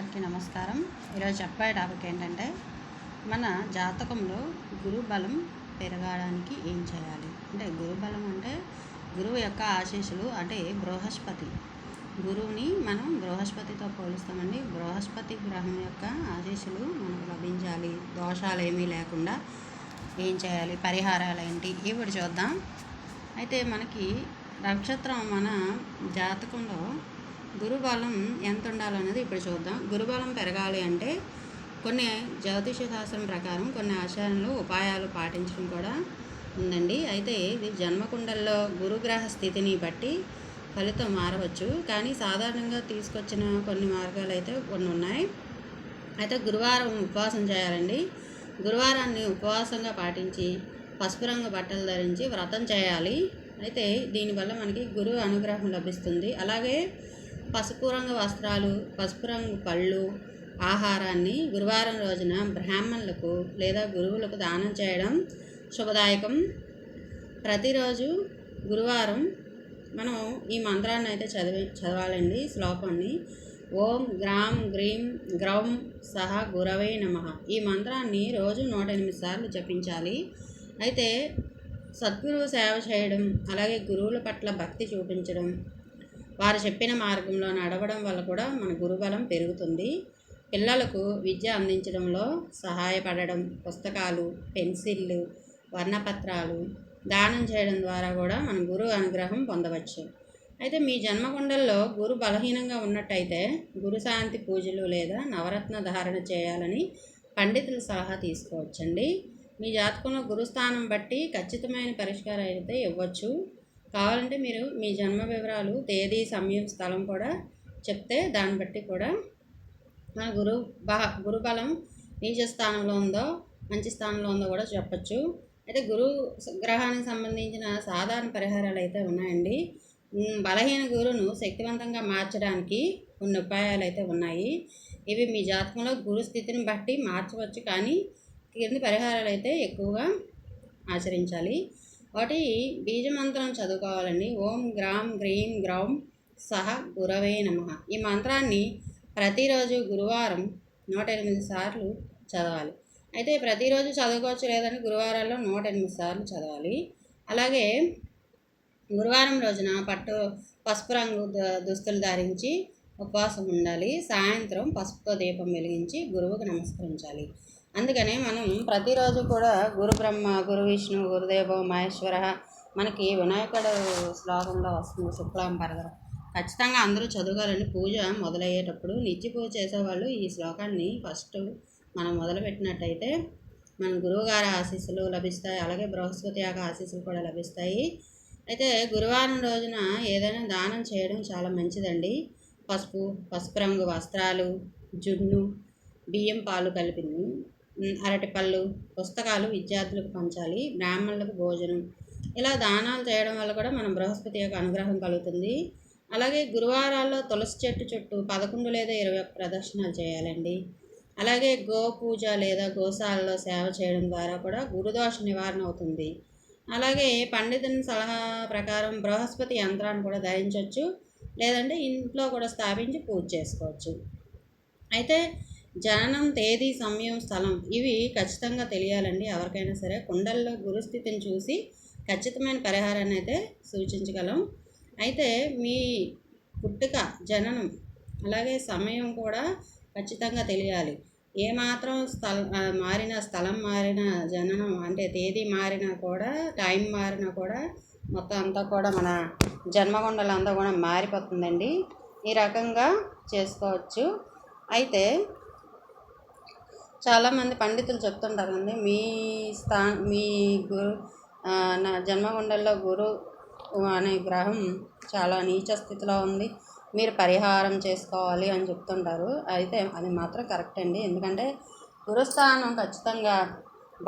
అందరికీ నమస్కారం. ఈరోజు చెప్పే టాపిక్ ఏంటంటే మన జాతకంలో గురు బలం పెరగడానికి ఏం చేయాలి? అంటే గురు బలం అంటే గురువు యొక్క ఆశీస్సులు అంటే బృహస్పతి. గురువుని మనం బృహస్పతితో పోలుస్తామండి. బృహస్పతి గ్రహం యొక్క ఆశీస్సులు మనకు లభించాలి. దోషాలు ఏమీ లేకుండా ఏం చేయాలి? పరిహారాలు ఏంటి? ఇప్పుడు చూద్దాం. అయితే మనకి నక్షత్రం మన జాతకంలో గురుబలం ఎంత ఉండాలన్నది ఇప్పుడు చూద్దాం. గురుబలం పెరగాలి అంటే కొన్ని జ్యోతిష శాస్త్రం ప్రకారం కొన్ని ఆచారాలు ఉపాయాలు పాటించడం కూడా ఉందండి. అయితే ఇది జన్మకుండల్లో గురుగ్రహ స్థితిని బట్టి ఫలితం మారవచ్చు. కానీ సాధారణంగా తీసుకొచ్చిన కొన్ని మార్గాలు అయితే కొన్ని ఉన్నాయి. అయితే గురువారం ఉపవాసం చేయాలండి. గురువారాన్ని ఉపవాసంగా పాటించి పసుపు రంగు బట్టలు ధరించి వ్రతం చేయాలి. అయితే దీనివల్ల మనకి గురువు అనుగ్రహం లభిస్తుంది. అలాగే పసుపు రంగు వస్త్రాలు పసుపు రంగు పళ్ళు ఆహారాన్ని గురువారం రోజున బ్రాహ్మణులకు లేదా గురువులకు దానం చేయడం శుభదాయకం. ప్రతిరోజు గురువారం మనం ఈ మంత్రాన్ని అయితే చదివి చదవాలండి శ్లోకాన్ని. ఓం గ్రామ్ గ్రీం గ్రౌం సహ గురవే నమ. ఈ మంత్రాన్ని రోజు నూట ఎనిమిది సార్లు జపించాలి. అయితే సద్గురువు సేవ చేయడం అలాగే గురువుల పట్ల భక్తి చూపించడం వారు చెప్పిన మార్గంలో నడవడం వల్ల కూడా మన గురుబలం పెరుగుతుంది. పిల్లలకు విద్య అందించడంలో సహాయపడడం పుస్తకాలు పెన్సిళ్ళు వర్ణపత్రాలు దానం చేయడం ద్వారా కూడా మన గురువు అనుగ్రహం పొందవచ్చు. అయితే మీ జన్మకుండల్లో గురు బలహీనంగా ఉన్నట్టయితే గురుశాంతి పూజలు లేదా నవరత్న ధారణ చేయాలని పండితుల సలహా తీసుకోవచ్చండి. మీ జాతకంలో గురుస్థానం బట్టి ఖచ్చితమైన పరిష్కారం అయితే ఇవ్వచ్చు. కావాలంటే మీరు మీ జన్మ వివరాలు తేదీ సమయం స్థలం కూడా చెప్తే దాన్ని బట్టి కూడా మన గురు బహ గురుబలం నీచ స్థానంలో ఉందో మంచి స్థానంలో ఉందో కూడా చెప్పచ్చు. అయితే గురు గ్రహానికి సంబంధించిన సాధారణ పరిహారాలు అయితే ఉన్నాయండి. బలహీన గురును శక్తివంతంగా మార్చడానికి కొన్ని ఉపాయాలు అయితే ఉన్నాయి. ఇవి మీ జాతకంలో గురు స్థితిని బట్టి మార్చవచ్చు కానీ కింది పరిహారాలు అయితే ఎక్కువగా ఆచరించాలి. వాటి బీజమంత్రం చదువుకోవాలండి. ఓం గ్రామ్ గ్రీం గ్రౌం సహ గురవే నమ. ఈ మంత్రాన్ని ప్రతిరోజు గురువారం నూట ఎనిమిది సార్లు చదవాలి. అయితే ప్రతిరోజు చదువుకోవచ్చు లేదంటే గురువారాల్లో నూట ఎనిమిది సార్లు చదవాలి. అలాగే గురువారం రోజున పట్టు పసుపు రంగు దుస్తులు ధరించి ఉపవాసం ఉండాలి. సాయంత్రం పసుపుతో దీపం వెలిగించి గురువుకు నమస్కరించాలి. అందుకనే మనం ప్రతిరోజు కూడా గురు బ్రహ్మ గురు విష్ణు గురుదేవ మహేశ్వర మనకి వినాయకుడు శ్లోకంలో వస్తుంది శుక్లాం పరదరం ఖచ్చితంగా అందరూ చదవాలని పూజ మొదలయ్యేటప్పుడు నిత్య పూజ చేసేవాళ్ళు ఈ శ్లోకాన్ని ఫస్ట్ మనం మొదలుపెట్టినట్టయితే మన గురువుగారి ఆశీస్సులు లభిస్తాయి. అలాగే బృహస్పతి యొక్క ఆశీస్సులు కూడా లభిస్తాయి. అయితే గురువారం రోజున ఏదైనా దానం చేయడం చాలా మంచిదండి. పసుపు పసుపు రంగు వస్త్రాలు జున్ను బియ్యం పాలు కలిపింది అరటిపళ్ళు పుస్తకాలు విద్యార్థులకు పంచాలి బ్రాహ్మణులకు భోజనం. ఇలా దానాలు చేయడం వల్ల కూడా మనం బృహస్పతి యొక్క అనుగ్రహం కలుగుతుంది. అలాగే గురువారాల్లో తులసి చెట్టు చుట్టూ పదకొండు లేదా ఇరవై ఒక్క ప్రదర్శనలు చేయాలండి. అలాగే గో పూజ లేదా గోశాలలో సేవ చేయడం ద్వారా కూడా గురుదోష నివారణ అవుతుంది. అలాగే పండితుని సలహా ప్రకారం బృహస్పతి యంత్రాన్ని కూడా ధరించవచ్చు లేదంటే ఇంట్లో కూడా స్థాపించి పూజ చేసుకోవచ్చు. అయితే జననం తేదీ సమయం స్థలం ఇవి ఖచ్చితంగా తెలియాలండి. ఎవరికైనా సరే కుండల్లో గురుస్థితిని చూసి ఖచ్చితమైన పరిహారాన్ని అయితే సూచించగలం. అయితే మీ పుట్టుక జననం అలాగే సమయం కూడా ఖచ్చితంగా తెలియాలి. ఏమాత్రం స్థల మారిన స్థలం మారిన జననం అంటే తేదీ మారినా కూడా టైం మారినా కూడా మొత్తం అంతా కూడా మన జన్మగుండలు కూడా మారిపోతుందండి. ఈ రకంగా చేసుకోవచ్చు. అయితే చాలామంది పండితులు చెప్తుంటారు అండి మీ స్థా మీ గురు నా జన్మగుండల్లో గురు అనే గ్రహం చాలా నీచ స్థితిలో ఉంది మీరు పరిహారం చేసుకోవాలి అని చెప్తుంటారు. అయితే అది మాత్రం కరెక్ట్ అండి. ఎందుకంటే గురుస్థానం ఖచ్చితంగా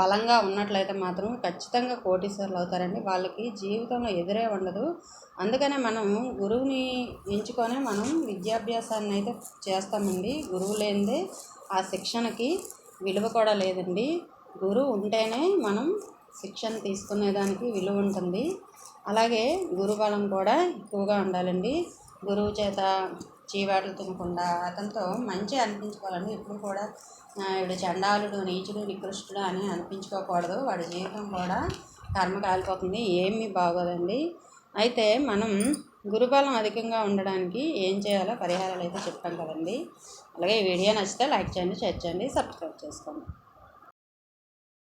బలంగా ఉన్నట్లయితే మాత్రం ఖచ్చితంగా కోటీశ్వర్లు అవుతారండి. వాళ్ళకి జీవితంలో ఎదురే ఉండదు. అందుకనే మనం గురువుని ఎంచుకొని మనం విద్యాభ్యాసాన్ని అయితే చేస్తామండి. గురువు లేనిదే ఆ శిక్షణకి విలువ కూడా లేదండి. గురువు ఉంటేనే మనం శిక్షణ తీసుకునేదానికి విలువ ఉంటుంది. అలాగే గురుబలం కూడా ఎక్కువగా ఉండాలండి. గురువు చేత చీవాట్లు తినకుండా అతనితో మంచి అనిపించుకోవాలండి ఎప్పుడు కూడా వీడు చండాలుడు నీచుడు నికృష్టుడు అని అనిపించుకోకూడదు. వాడి జీవితం కూడా కర్మ కాలిపోతుంది ఏమీ బాగోదండి. అయితే మనం గురుబలం అధికంగా ఉండడానికి ఏం చేయాలో పరిహారాలు అయితే చెప్పాం కదండి. అలాగే ఈ వీడియో నచ్చితే లైక్ చేయండి షేర్ చేయండి సబ్స్క్రైబ్ చేసుకోండి.